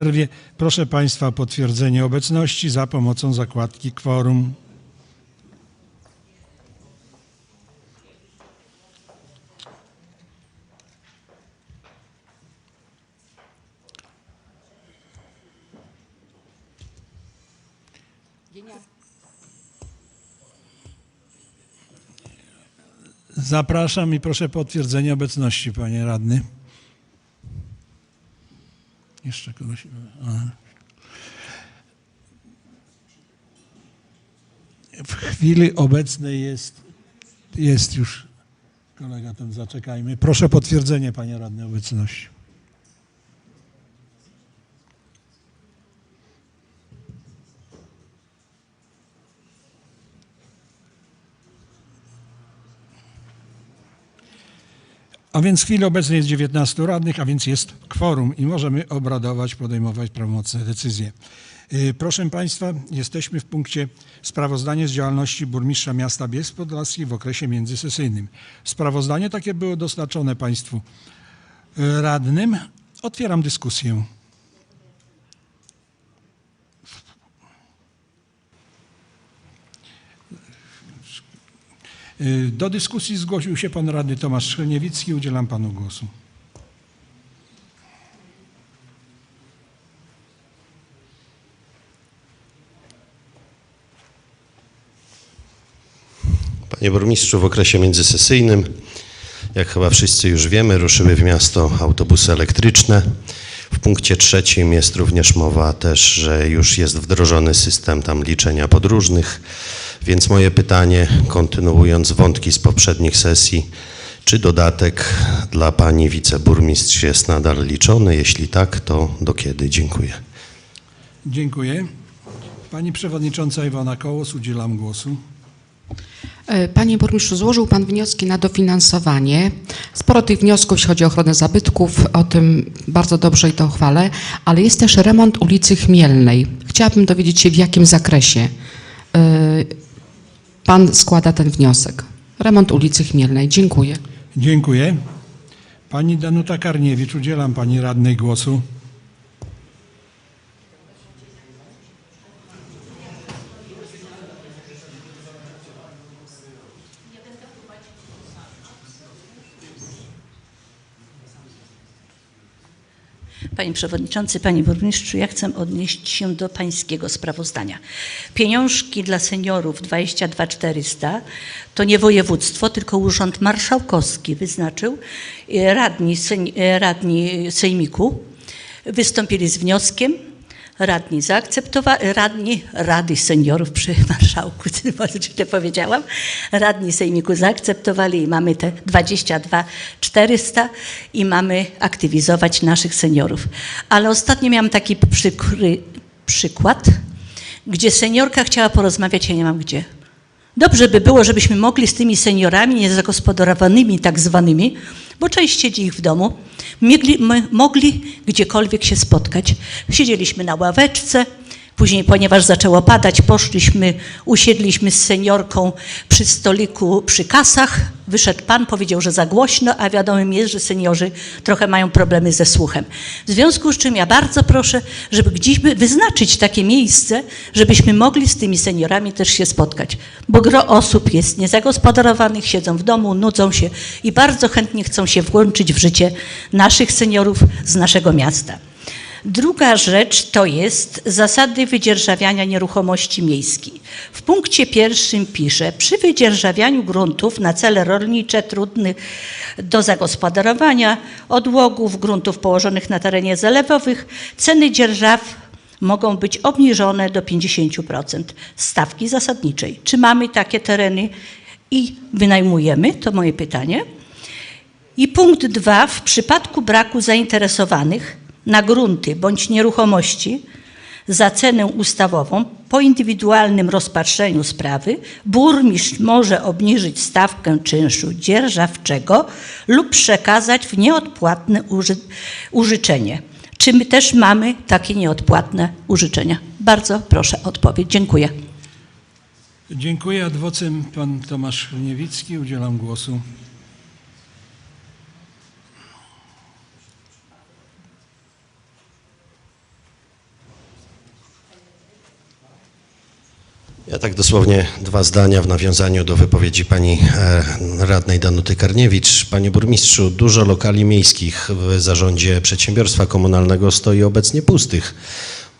przerwie. Proszę Państwa o potwierdzenie obecności za pomocą zakładki kworum. Zapraszam i proszę potwierdzenie obecności, panie radny. Jeszcze kogoś. Aha. W chwili obecnej jest, jest już kolega tam, zaczekajmy. Proszę potwierdzenie, panie radny, obecności. A więc w chwili obecnej jest 19 radnych, a więc jest kworum i możemy obradować, podejmować prawomocne decyzje. Yy, Proszę Państwa, jesteśmy w punkcie sprawozdanie z działalności burmistrza miasta Bielsk Podlaski w okresie międzysesyjnym. Sprawozdanie takie było dostarczone Państwu yy, radnym. Otwieram dyskusję. Do dyskusji zgłosił się pan radny Tomasz Szylniewicki. Udzielam panu głosu. Panie burmistrzu, w okresie międzysesyjnym, jak chyba wszyscy już wiemy, ruszyły w miasto autobusy elektryczne. W punkcie trzecim jest również mowa też, że już jest wdrożony system tam liczenia podróżnych. Więc moje pytanie, kontynuując wątki z poprzednich sesji, czy dodatek dla pani wiceburmistrz jest nadal liczony? Jeśli tak, to do kiedy? Dziękuję. Dziękuję. Pani przewodnicząca Iwona Kołos, udzielam głosu. E, Panie burmistrzu, złożył Pan wnioski na dofinansowanie. Sporo tych wniosków, jeśli chodzi o ochronę zabytków, o tym bardzo dobrze i to chwalę, ale jest też remont ulicy Chmielnej. Chciałabym dowiedzieć się, w jakim zakresie e, Pan składa ten wniosek. Remont ulicy Chmielnej. Dziękuję. Dziękuję. Pani Danuta Karniewicz, udzielam pani radnej głosu. Panie Przewodniczący, Panie Burmistrzu, ja chcę odnieść się do Pańskiego sprawozdania. Pieniążki dla seniorów 22400 to nie województwo, tylko Urząd Marszałkowski wyznaczył. E, Radni, e, radni Sejmiku wystąpili z wnioskiem. Radni zaakceptowali, radni Rady Seniorów przy Marszałku, źle powiedziałam, radni Sejmiku zaakceptowali i mamy te 22 400 i mamy aktywizować naszych seniorów. Ale ostatnio miałam taki przykry przykład, gdzie seniorka chciała porozmawiać, ja nie mam gdzie. Dobrze by było, żebyśmy mogli z tymi seniorami niezagospodarowanymi tak zwanymi, bo część siedzi ich w domu, miegli, my, mogli gdziekolwiek się spotkać. Siedzieliśmy na ławeczce, później, ponieważ zaczęło padać, poszliśmy, usiedliśmy z seniorką przy stoliku przy kasach. Wyszedł pan, powiedział, że za głośno, a wiadomym jest, że seniorzy trochę mają problemy ze słuchem. W związku z czym ja bardzo proszę, żeby gdzieś wyznaczyć takie miejsce, żebyśmy mogli z tymi seniorami też się spotkać. Bo gro osób jest niezagospodarowanych, siedzą w domu, nudzą się i bardzo chętnie chcą się włączyć w życie naszych seniorów z naszego miasta. Druga rzecz to jest zasady wydzierżawiania nieruchomości miejskiej. W punkcie pierwszym pisze, przy wydzierżawianiu gruntów na cele rolnicze trudnych do zagospodarowania, odłogów, gruntów położonych na terenie zalewowych, ceny dzierżaw mogą być obniżone do 50% stawki zasadniczej. Czy mamy takie tereny i wynajmujemy? To moje pytanie. I punkt dwa, w przypadku braku zainteresowanych na grunty bądź nieruchomości za cenę ustawową po indywidualnym rozpatrzeniu sprawy burmistrz może obniżyć stawkę czynszu dzierżawczego lub przekazać w nieodpłatne uży użyczenie. Czy my też mamy takie nieodpłatne użyczenia? Bardzo proszę o odpowiedź. Dziękuję. Dziękuję. Adwocem pan Tomasz Chylniewicki. Udzielam głosu. Ja tak dosłownie dwa zdania w nawiązaniu do wypowiedzi pani e, radnej Danuty Karniewicz. Panie burmistrzu, dużo lokali miejskich w zarządzie przedsiębiorstwa komunalnego stoi obecnie pustych.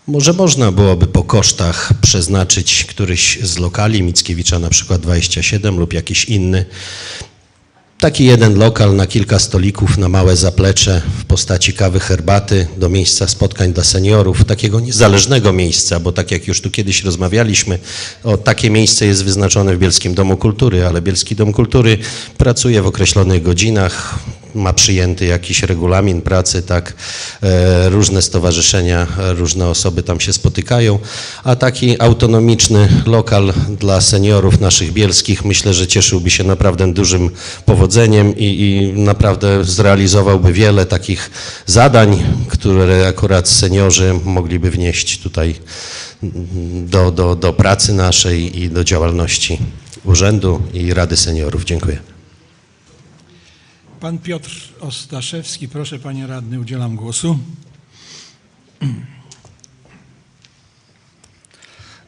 Może można byłoby po kosztach przeznaczyć któryś z lokali, Mickiewicza na przykład 27 lub jakiś inny, Taki jeden lokal na kilka stolików, na małe zaplecze w postaci kawy, herbaty, do miejsca spotkań dla seniorów, takiego niezależnego miejsca, bo tak jak już tu kiedyś rozmawialiśmy, o takie miejsce jest wyznaczone w Bielskim Domu Kultury, ale Bielski Dom Kultury pracuje w określonych godzinach, ma przyjęty jakiś regulamin pracy, tak, e, różne stowarzyszenia, różne osoby tam się spotykają, a taki autonomiczny lokal dla seniorów naszych bielskich myślę, że cieszyłby się naprawdę dużym powodzeniem i, i naprawdę zrealizowałby wiele takich zadań, które akurat seniorzy mogliby wnieść tutaj do, do, do pracy naszej i do działalności Urzędu i Rady Seniorów. Dziękuję. Pan Piotr Ostaszewski, proszę panie radny, udzielam głosu.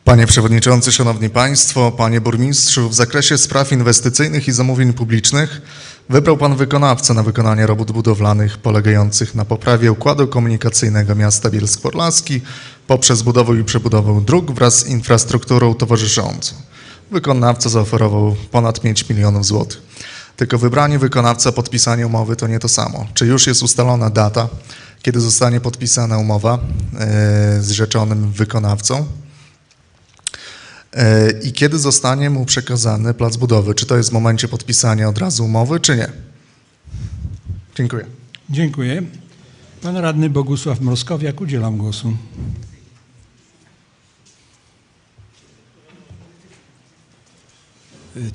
Panie Przewodniczący, Szanowni Państwo, Panie Burmistrzu, w zakresie spraw inwestycyjnych i zamówień publicznych wybrał Pan wykonawcę na wykonanie robót budowlanych polegających na poprawie układu komunikacyjnego miasta Bielsk Podlaski poprzez budowę i przebudowę dróg wraz z infrastrukturą towarzyszącą. Wykonawca zaoferował ponad 5 milionów złotych. Tylko wybranie wykonawca, podpisanie umowy to nie to samo. Czy już jest ustalona data, kiedy zostanie podpisana umowa e, z rzeczonym wykonawcą? E, I kiedy zostanie mu przekazany plac budowy? Czy to jest w momencie podpisania od razu umowy, czy nie? Dziękuję. Dziękuję. Pan radny Bogusław Mroskowiak, udzielam głosu.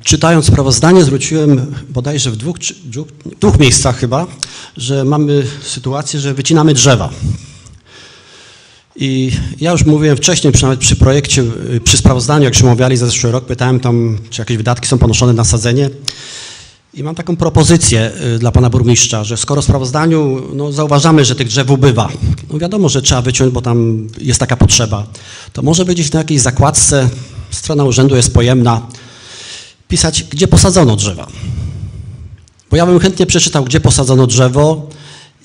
Czytając sprawozdanie, zwróciłem bodajże w dwóch, dwóch, dwóch miejscach chyba, że mamy sytuację, że wycinamy drzewa. I ja już mówiłem wcześniej, przy, nawet przy projekcie, y, przy sprawozdaniu, jak się omawiali za zeszły rok, pytałem tam, czy jakieś wydatki są ponoszone na sadzenie. I mam taką propozycję y, dla pana burmistrza, że skoro w sprawozdaniu no, zauważamy, że tych drzew ubywa, no wiadomo, że trzeba wyciąć, bo tam jest taka potrzeba, to może być gdzieś na jakiejś zakładce, strona urzędu jest pojemna, pisać, gdzie posadzono drzewa. Bo ja bym chętnie przeczytał, gdzie posadzono drzewo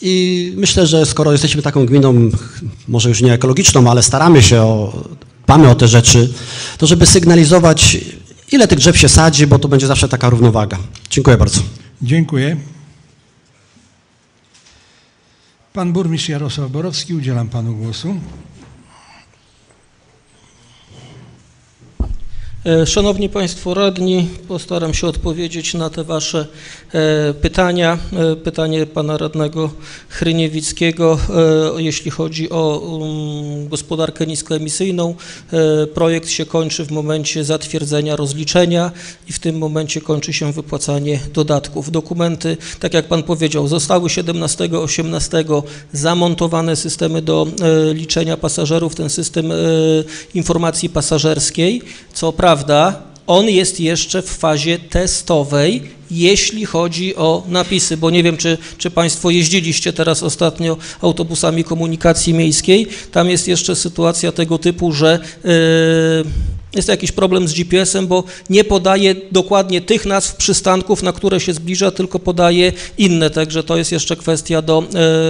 i myślę, że skoro jesteśmy taką gminą, może już nie ekologiczną, ale staramy się o, dbamy o te rzeczy, to żeby sygnalizować, ile tych drzew się sadzi, bo to będzie zawsze taka równowaga. Dziękuję bardzo. Dziękuję. Pan burmistrz Jarosław Borowski, udzielam panu głosu. Szanowni Państwo Radni, postaram się odpowiedzieć na te Wasze e, pytania. E, Pytanie Pana Radnego Chryniewickiego, e, jeśli chodzi o um, gospodarkę niskoemisyjną. E, Projekt się kończy w momencie zatwierdzenia rozliczenia i w tym momencie kończy się wypłacanie dodatków. Dokumenty, tak jak Pan powiedział, zostały 17-18 zamontowane systemy do e, liczenia pasażerów, ten system e, informacji pasażerskiej. Co prawda, on jest jeszcze w fazie testowej, jeśli chodzi o napisy, bo nie wiem, czy, czy Państwo jeździliście teraz ostatnio autobusami komunikacji miejskiej. Tam jest jeszcze sytuacja tego typu, że yy, jest jakiś problem z GPS-em, bo nie podaje dokładnie tych nazw przystanków, na które się zbliża, tylko podaje inne, także to jest jeszcze kwestia do,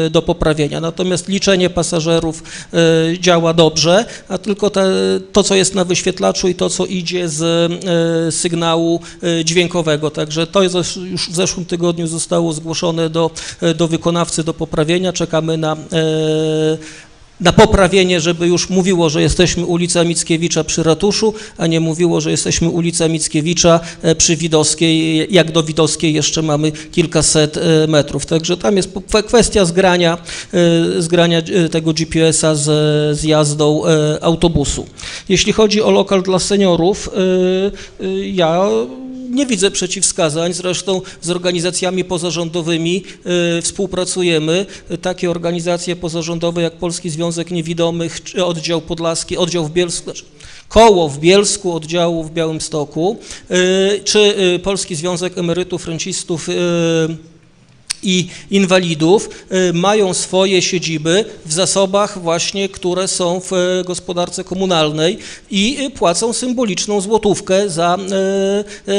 e, do poprawienia. Natomiast liczenie pasażerów e, działa dobrze, a tylko te, to, co jest na wyświetlaczu i to, co idzie z e, sygnału dźwiękowego, także to jest już w zeszłym tygodniu zostało zgłoszone do, do wykonawcy do poprawienia, czekamy na na poprawienie, żeby już mówiło, że jesteśmy ulica Mickiewicza przy ratuszu, a nie mówiło, że jesteśmy ulica Mickiewicza e, przy Widowskiej. Jak do Widowskiej jeszcze mamy kilkaset e, metrów. Także tam jest kwestia zgrania, e, zgrania tego GPS-a z, z jazdą autobusu. Jeśli chodzi o lokal dla seniorów, ja nie widzę przeciwwskazań, zresztą z organizacjami pozarządowymi y, współpracujemy. Takie organizacje pozarządowe jak Polski Związek Niewidomych, czy oddział Podlaski, oddział w Bielsku, znaczy koło w Bielsku, oddziału w Białymstoku, y, czy y, Polski Związek Emerytów, Rencistów i inwalidów y, mają swoje siedziby w zasobach właśnie, które są w e, gospodarce komunalnej i y, płacą symboliczną złotówkę za, e,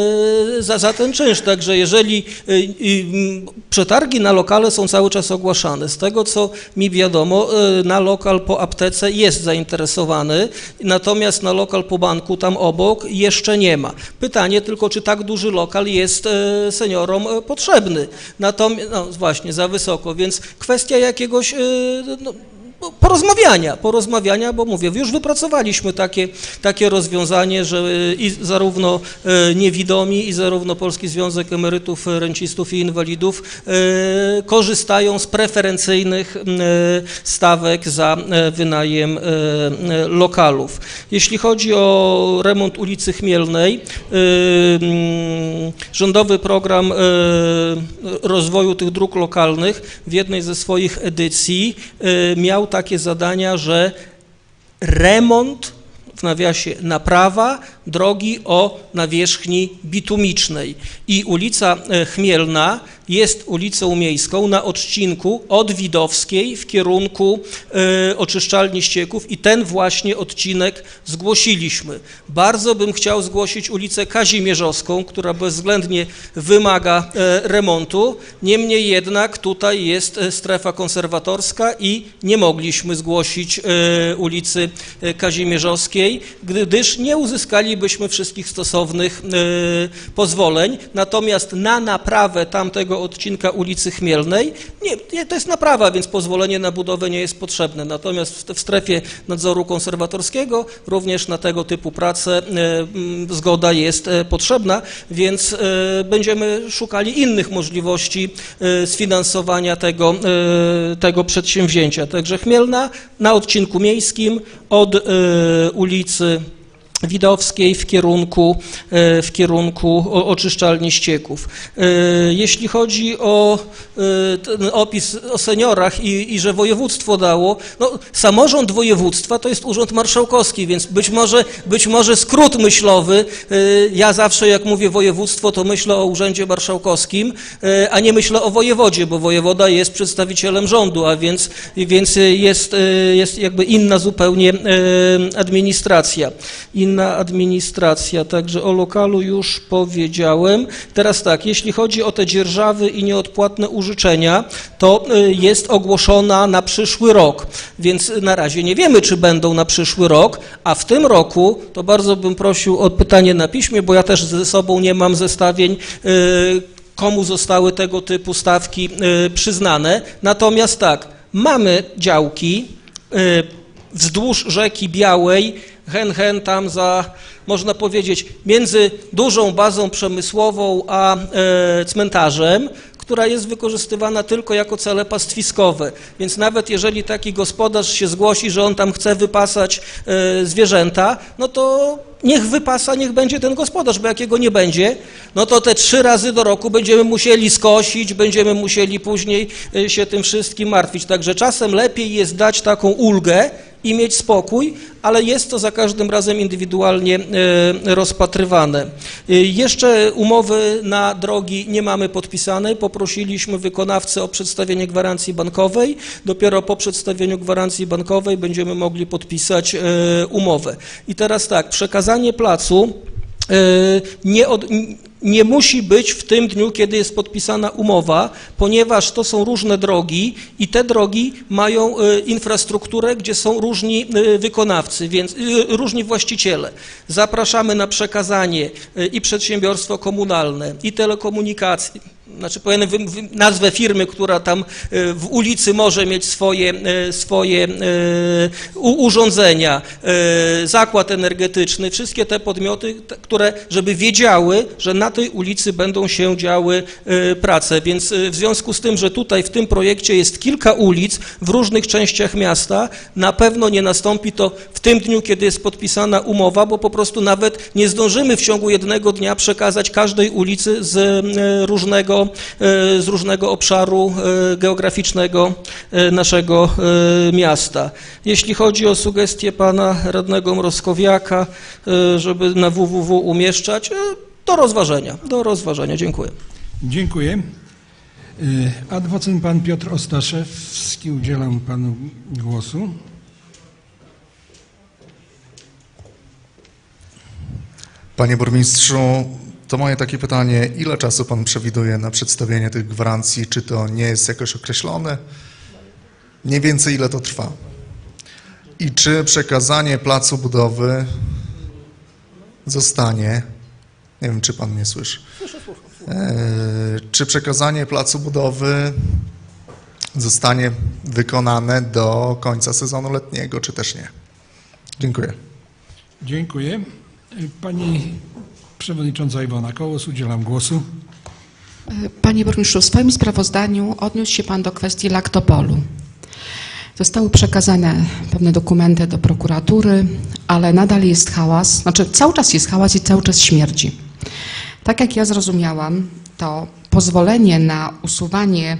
e, za, za ten czynsz. Także jeżeli y, przetargi na lokale są cały czas ogłaszane, z tego co mi wiadomo, na lokal po aptece jest zainteresowany, natomiast na lokal po banku tam obok jeszcze nie ma. Pytanie tylko, czy tak duży lokal jest seniorom potrzebny. Natomiast, no właśnie, za wysoko, więc kwestia jakiegoś, no, no, porozmawiania, porozmawiania, bo mówię, już wypracowaliśmy takie, takie rozwiązanie, że e, i zarówno e, niewidomi, i zarówno Polski Związek Emerytów, Rencistów i Inwalidów e, korzystają z preferencyjnych stawek za wynajem lokalów. Jeśli chodzi o remont ulicy Chmielnej, rządowy program rozwoju tych dróg lokalnych w jednej ze swoich edycji miał takie zadania, że remont w nawiasie naprawa drogi o nawierzchni bitumicznej. I ulica e, Chmielna jest ulicą miejską na odcinku od Widowskiej w kierunku e, oczyszczalni ścieków i ten właśnie odcinek zgłosiliśmy. Bardzo bym chciał zgłosić ulicę Kazimierzowską, która bezwzględnie wymaga e, remontu, niemniej jednak tutaj jest e, strefa konserwatorska i nie mogliśmy zgłosić e, ulicy Kazimierzowskiej, gdyż nie uzyskalibyśmy wszystkich stosownych e, pozwoleń. Natomiast na naprawę tamtego odcinka ulicy Chmielnej, nie, nie, to jest naprawa, więc pozwolenie na budowę nie jest potrzebne. Natomiast w, strefie nadzoru konserwatorskiego również na tego typu prace e, zgoda jest e, potrzebna, więc e, będziemy szukali innych możliwości sfinansowania tego, tego przedsięwzięcia. Także Chmielna na odcinku miejskim od ulicy Widowskiej w kierunku, e, w kierunku oczyszczalni ścieków. E, Jeśli chodzi o e, opis o seniorach i, i że województwo dało, no samorząd województwa to jest urząd marszałkowski, więc być może, być może skrót myślowy, ja zawsze jak mówię województwo, to myślę o urzędzie marszałkowskim, a nie myślę o wojewodzie, bo wojewoda jest przedstawicielem rządu, a więc, więc jest, jest jakby inna zupełnie administracja inna administracja, także o lokalu już powiedziałem. Teraz tak, jeśli chodzi o te dzierżawy i nieodpłatne użyczenia, to y, jest ogłoszona na przyszły rok, więc na razie nie wiemy, czy będą na przyszły rok, a w tym roku, to bardzo bym prosił o pytanie na piśmie, bo ja też ze sobą nie mam zestawień, y, komu zostały tego typu stawki y, przyznane. Natomiast tak, mamy działki, y, wzdłuż rzeki Białej, hen, hen tam za, można powiedzieć, między dużą bazą przemysłową a e, cmentarzem, która jest wykorzystywana tylko jako cele pastwiskowe. Więc nawet jeżeli taki gospodarz się zgłosi, że on tam chce wypasać e, zwierzęta, no to niech wypasa, niech będzie ten gospodarz, bo jakiego nie będzie, no to te trzy razy do roku będziemy musieli skosić, będziemy musieli później e, się tym wszystkim martwić. Także czasem lepiej jest dać taką ulgę, i mieć spokój, ale jest to za każdym razem indywidualnie e, rozpatrywane. E, Jeszcze umowy na drogi nie mamy podpisanej. Poprosiliśmy wykonawcę o przedstawienie gwarancji bankowej. Dopiero po przedstawieniu gwarancji bankowej będziemy mogli podpisać e, umowę. I teraz tak, przekazanie placu nie, od, nie musi być w tym dniu, kiedy jest podpisana umowa, ponieważ to są różne drogi i te drogi mają e, infrastrukturę, gdzie są różni e, wykonawcy, więc różni właściciele. Zapraszamy na przekazanie i przedsiębiorstwo komunalne, i telekomunikacji, znaczy powinienem wy- wy- nazwę firmy, która tam e, w ulicy może mieć swoje, e, swoje e, urządzenia, zakład energetyczny, wszystkie te podmioty, które, żeby wiedziały, że na tej ulicy będą się działy prace. Więc w związku z tym, że tutaj w tym projekcie jest kilka ulic w różnych częściach miasta, na pewno nie nastąpi to w tym dniu, kiedy jest podpisana umowa, bo po prostu nawet nie zdążymy w ciągu jednego dnia przekazać każdej ulicy z e, różnego, e, z różnego obszaru e, geograficznego e, naszego miasta. Jeśli chodzi o sugestie pana radnego Mroskowiaka, żeby na www umieszczać, do rozważenia, do rozważenia. Dziękuję. Dziękuję. Adwocent pan Piotr Ostaszewski, udzielam panu głosu. Panie burmistrzu, to moje takie pytanie, ile czasu pan przewiduje na przedstawienie tych gwarancji? Czy to nie jest jakoś określone? Mniej więcej ile to trwa? I czy przekazanie placu budowy zostanie, nie wiem czy pan mnie słyszy, Eee, czy przekazanie placu budowy zostanie wykonane do końca sezonu letniego, czy też nie? Dziękuję. Dziękuję. Pani przewodnicząca Iwona Kołos, udzielam głosu. Panie burmistrzu, w swoim sprawozdaniu odniósł się pan do kwestii laktopolu. Zostały przekazane pewne dokumenty do prokuratury, ale nadal jest hałas, znaczy cały czas jest hałas i cały czas śmierdzi. Tak jak ja zrozumiałam, to pozwolenie na usuwanie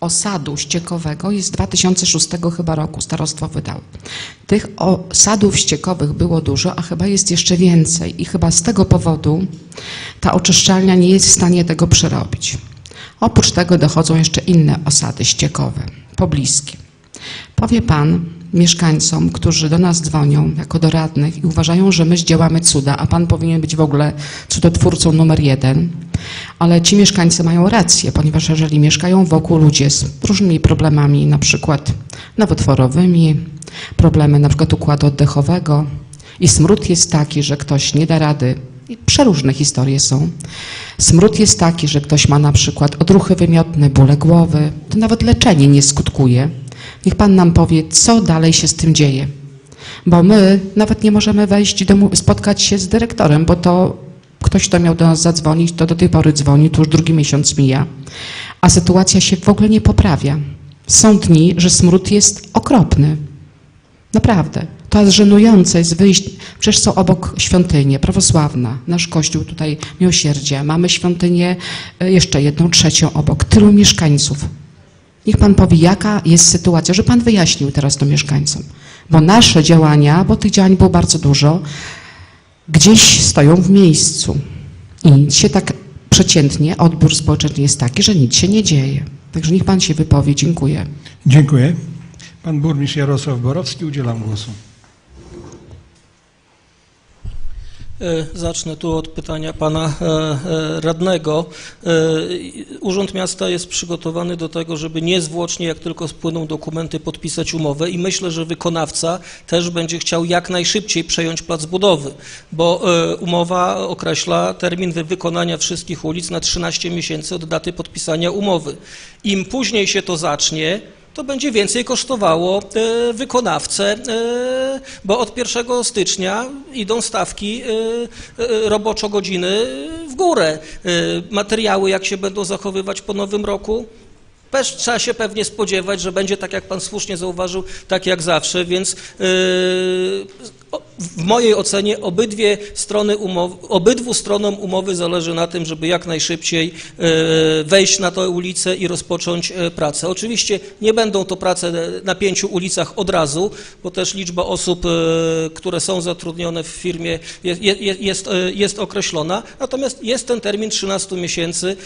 osadu ściekowego jest z 2006 chyba roku, starostwo wydało. Tych osadów ściekowych było dużo, a chyba jest jeszcze więcej i chyba z tego powodu ta oczyszczalnia nie jest w stanie tego przerobić. Oprócz tego dochodzą jeszcze inne osady ściekowe, pobliskie. Powie Pan mieszkańcom, którzy do nas dzwonią jako do radnych i uważają, że my zdziałamy cuda, a Pan powinien być w ogóle cudotwórcą numer jeden, ale ci mieszkańcy mają rację, ponieważ jeżeli mieszkają wokół ludzie z różnymi problemami, na przykład nowotworowymi, problemy na przykład układu oddechowego i smród jest taki, że ktoś nie da rady, i przeróżne historie są. Smród jest taki, że ktoś ma na przykład odruchy wymiotne, bóle głowy, to nawet leczenie nie skutkuje. Niech Pan nam powie, co dalej się z tym dzieje. Bo my nawet nie możemy wejść do, spotkać się z dyrektorem, bo to ktoś, kto miał do nas zadzwonić, to do tej pory dzwoni, to już drugi miesiąc mija, a sytuacja się w ogóle nie poprawia. Są dni, że smród jest okropny. Naprawdę. To jest żenujące jest wyjść. Przecież są obok świątynie prawosławna, nasz kościół tutaj miłosierdzia. Mamy świątynię e, jeszcze jedną, trzecią obok. Tylu mieszkańców. Niech pan powie, jaka jest sytuacja, że pan wyjaśnił teraz to mieszkańcom. Bo nasze działania, bo tych działań było bardzo dużo, gdzieś stoją w miejscu. I nic się tak przeciętnie, odbiór społeczny jest taki, że nic się nie dzieje. Także niech pan się wypowie. Dziękuję. Dziękuję. Pan burmistrz Jarosław Borowski, udzielam głosu. E, Zacznę tu od pytania pana e, e, radnego. E, Urząd Miasta jest przygotowany do tego, żeby niezwłocznie, jak tylko spłyną dokumenty, podpisać umowę i myślę, że wykonawca też będzie chciał jak najszybciej przejąć plac budowy, bo e, umowa określa termin wy- wykonania wszystkich ulic na 13 miesięcy od daty podpisania umowy. Im później się to zacznie, to będzie więcej kosztowało e, wykonawcę, e, bo od 1 stycznia idą stawki e, e, roboczo-godziny w górę. Materiały, jak się będą zachowywać po nowym roku, też trzeba się pewnie spodziewać, że będzie tak, jak pan słusznie zauważył, tak jak zawsze, więc w mojej ocenie obydwie strony umowy, obydwu stronom umowy zależy na tym, żeby jak najszybciej yy, wejść na tę ulicę i rozpocząć e, pracę. Oczywiście nie będą to prace na pięciu ulicach od razu, bo też liczba osób, e, które są zatrudnione w firmie jest, jest, jest, e, określona, natomiast jest ten termin 13 miesięcy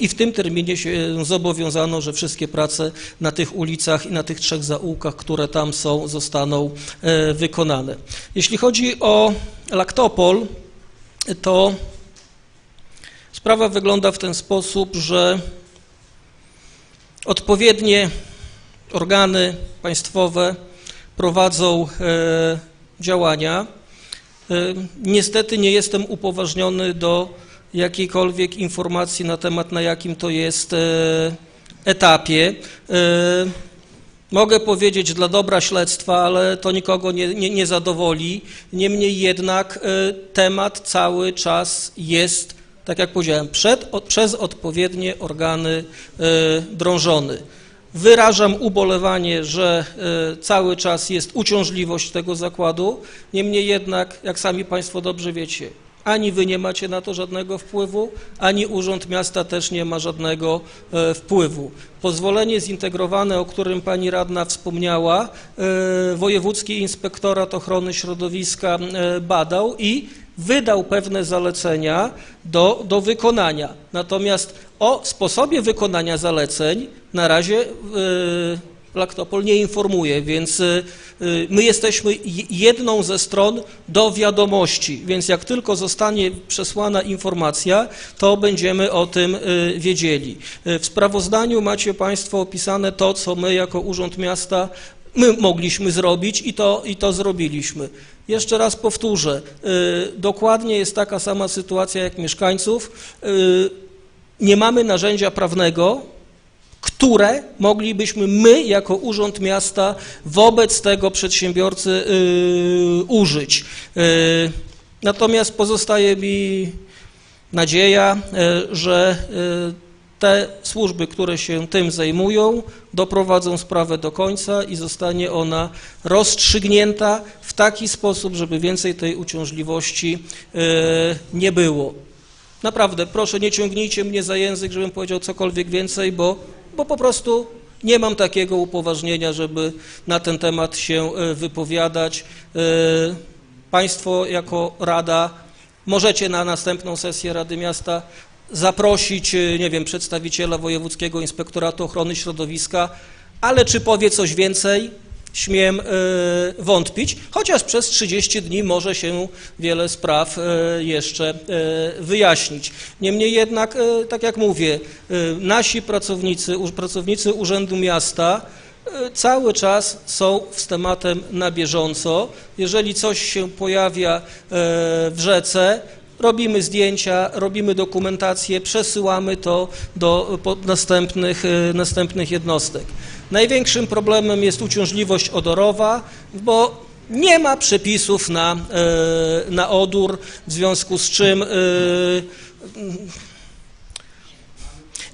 i w tym terminie się zobowiązano, że wszystkie prace na tych ulicach i na tych trzech zaułkach, które tam są, zostaną e, wykonane. Jeśli chodzi o Laktopol, to sprawa wygląda w ten sposób, że odpowiednie organy państwowe prowadzą e, działania. E, Niestety nie jestem upoważniony do jakiejkolwiek informacji na temat, na jakim to jest e, etapie. Mogę powiedzieć dla dobra śledztwa, ale to nikogo nie, nie, nie zadowoli. Niemniej jednak e, temat cały czas jest, tak jak powiedziałem, przed, przez odpowiednie organy e, drążony. Wyrażam ubolewanie, że e, cały czas jest uciążliwość tego zakładu. Niemniej jednak, jak sami Państwo dobrze wiecie, ani Wy nie macie na to żadnego wpływu, ani Urząd Miasta też nie ma żadnego e, wpływu. Pozwolenie zintegrowane, o którym Pani Radna wspomniała, e, Wojewódzki Inspektorat Ochrony Środowiska e, badał i wydał pewne zalecenia do, do wykonania. Natomiast o sposobie wykonania zaleceń na razie yy, Laktopol nie informuje, więc y, y, my jesteśmy jedną ze stron do wiadomości, więc jak tylko zostanie przesłana informacja, to będziemy o tym y, wiedzieli. W sprawozdaniu macie Państwo opisane to, co my jako Urząd Miasta my mogliśmy zrobić i to, i to zrobiliśmy. Jeszcze raz powtórzę, dokładnie jest taka sama sytuacja jak mieszkańców. Nie mamy narzędzia prawnego, które moglibyśmy my, jako Urząd Miasta, wobec tego przedsiębiorcy y, użyć. Y, natomiast pozostaje mi nadzieja, y, że y, te służby, które się tym zajmują, doprowadzą sprawę do końca i zostanie ona rozstrzygnięta w taki sposób, żeby więcej tej uciążliwości y, nie było. Naprawdę, proszę, nie ciągnijcie mnie za język, żebym powiedział cokolwiek więcej, bo, bo po prostu nie mam takiego upoważnienia, żeby na ten temat się e, wypowiadać. E, Państwo jako Rada możecie na następną sesję Rady Miasta zaprosić, e, nie wiem, przedstawiciela Wojewódzkiego Inspektoratu Ochrony Środowiska, ale czy powie coś więcej? Śmiem e, wątpić, chociaż przez 30 dni może się wiele spraw e, jeszcze e, wyjaśnić. Niemniej jednak, tak jak mówię, nasi pracownicy, pracownicy Urzędu Miasta cały czas są z tematem na bieżąco. Jeżeli coś się pojawia w rzece, robimy zdjęcia, robimy dokumentację, przesyłamy to do następnych, e, następnych jednostek. Największym problemem jest uciążliwość odorowa, bo nie ma przepisów na, e, na odór, w związku z czym e,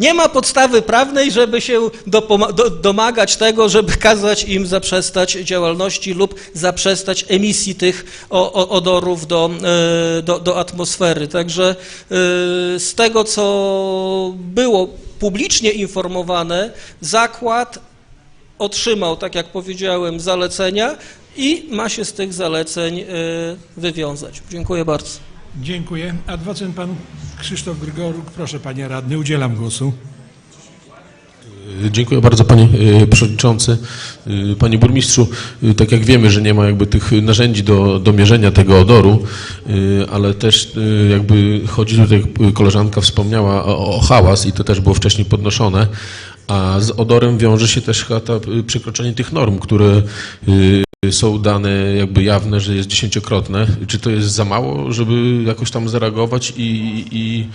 nie ma podstawy prawnej, żeby się do, domagać tego, żeby kazać im zaprzestać działalności lub zaprzestać emisji tych o, o, odorów do, e, do, do atmosfery. Także e, z tego, co było publicznie informowane, zakład otrzymał, tak jak powiedziałem, zalecenia i ma się z tych zaleceń e, wywiązać. Dziękuję bardzo. Dziękuję. Adwocent pan Krzysztof Grygoruk. Proszę panie radny, udzielam głosu. Dziękuję bardzo panie e, przewodniczący. E, Panie burmistrzu, e, tak jak wiemy, że nie ma jakby tych narzędzi do, do mierzenia tego odoru, e, ale też e, jakby chodzi tutaj, koleżanka wspomniała o, o hałas i to też było wcześniej podnoszone, a z odorem wiąże się też chyba e, przekroczenie tych norm, które e, są dane jakby jawne, że jest dziesięciokrotne. Czy to jest za mało, żeby jakoś tam zareagować i, i,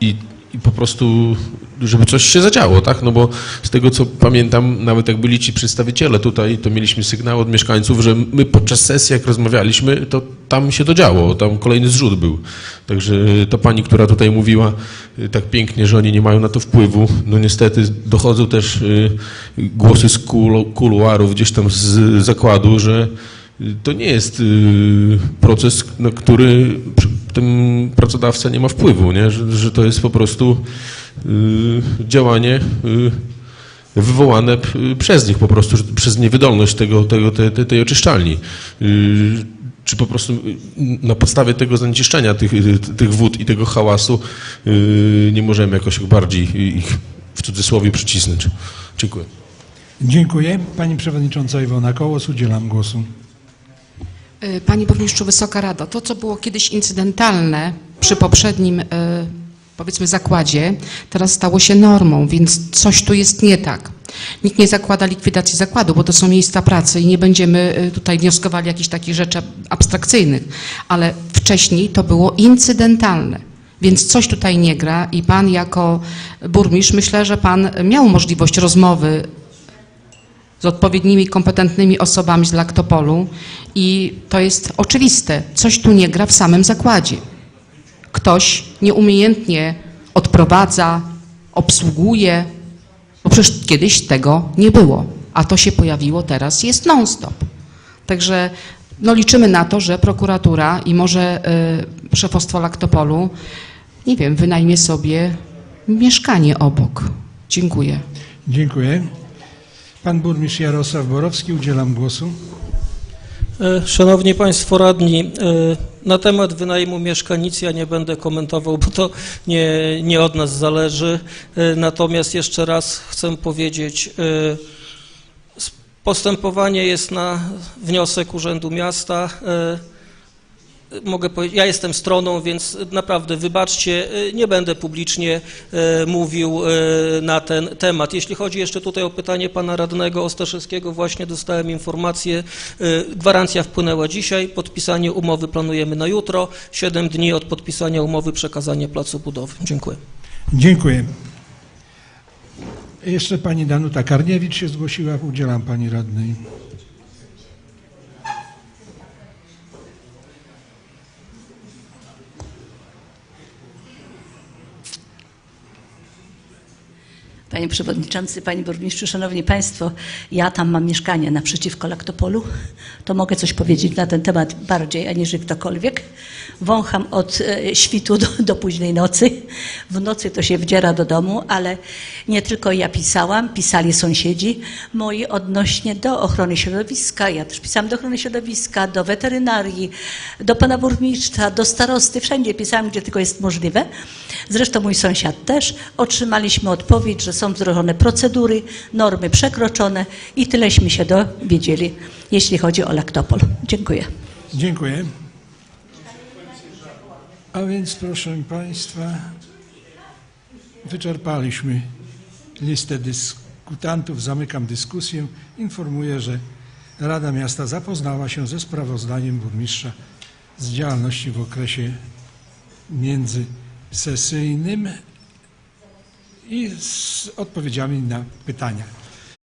i, i po prostu, żeby coś się zadziało, tak? No bo z tego, co pamiętam, nawet jak byli ci przedstawiciele tutaj, to mieliśmy sygnał od mieszkańców, że my podczas sesji, jak rozmawialiśmy, to tam się to działo, tam kolejny zrzut był. Także ta pani, która tutaj mówiła y, tak pięknie, że oni nie mają na to wpływu, no niestety dochodzą też y, głosy z kulu- kuluarów gdzieś tam z zakładu, że to nie jest y, proces, na który przy- ten pracodawca nie ma wpływu, nie? Że, że to jest po prostu y, działanie y, wywołane przez nich po prostu, przez niewydolność tego, tego, tej, tej, oczyszczalni. Czy po prostu na podstawie tego zanieczyszczenia tych, tych wód i tego hałasu nie możemy jakoś bardziej ich w cudzysłowie przycisnąć. Dziękuję. Dziękuję. Pani przewodnicząca Iwona Kołos, udzielam głosu. Y, Panie Burmistrzu, Wysoka Rado, to co było kiedyś incydentalne przy poprzednim, y, powiedzmy, zakładzie, teraz stało się normą, więc coś tu jest nie tak. Nikt nie zakłada likwidacji zakładu, bo to są miejsca pracy i nie będziemy y, tutaj wnioskowali jakichś takich rzeczy ab- abstrakcyjnych, ale wcześniej to było incydentalne. Więc coś tutaj nie gra i pan jako burmistrz, myślę, że pan miał możliwość rozmowy z odpowiednimi kompetentnymi osobami z Laktopolu i to jest oczywiste. Coś tu nie gra w samym zakładzie. Ktoś nieumiejętnie odprowadza, obsługuje, bo przecież kiedyś tego nie było, a to się pojawiło teraz, jest non-stop. Także no, liczymy na to, że prokuratura i może y, szefostwo Laktopolu, nie wiem, wynajmie sobie mieszkanie obok. Dziękuję. Dziękuję. Pan burmistrz Jarosław Borowski, udzielam głosu. E, Szanowni Państwo Radni, e, Na temat wynajmu mieszkań nic ja nie będę komentował, bo to nie, nie od nas zależy. E, Natomiast jeszcze raz chcę powiedzieć, postępowanie jest na wniosek Urzędu Miasta. Mogę powiedzieć, ja jestem stroną, więc naprawdę wybaczcie, e, nie będę publicznie e, mówił e, na ten temat. Jeśli chodzi jeszcze tutaj o pytanie pana radnego Ostaszewskiego, właśnie dostałem informację, gwarancja wpłynęła dzisiaj, podpisanie umowy planujemy na jutro, 7 dni od podpisania umowy przekazanie placu budowy. Dziękuję. Dziękuję. Jeszcze pani Danuta Karniewicz się zgłosiła. Udzielam pani radnej. Panie Przewodniczący, Panie Burmistrzu, Szanowni Państwo, ja tam mam mieszkanie naprzeciwko Laktopolu, to mogę coś powiedzieć na ten temat bardziej aniżeli ktokolwiek. Wącham od e, świtu do, do późnej nocy. W nocy to się wdziera do domu, ale nie tylko ja pisałam, pisali sąsiedzi moi odnośnie do ochrony środowiska. Ja też pisałam do ochrony środowiska, do weterynarii, do pana burmistrza, do starosty, wszędzie pisałam, gdzie tylko jest możliwe. Zresztą mój sąsiad też. Otrzymaliśmy odpowiedź, że są wdrożone procedury, normy przekroczone i tyleśmy się dowiedzieli, jeśli chodzi o Laktopol. Dziękuję. Dziękuję. A więc proszę Państwa, wyczerpaliśmy listę dyskutantów. Zamykam dyskusję. Informuję, że Rada Miasta zapoznała się ze sprawozdaniem burmistrza z działalności w okresie międzysesyjnym i z odpowiedziami na pytania.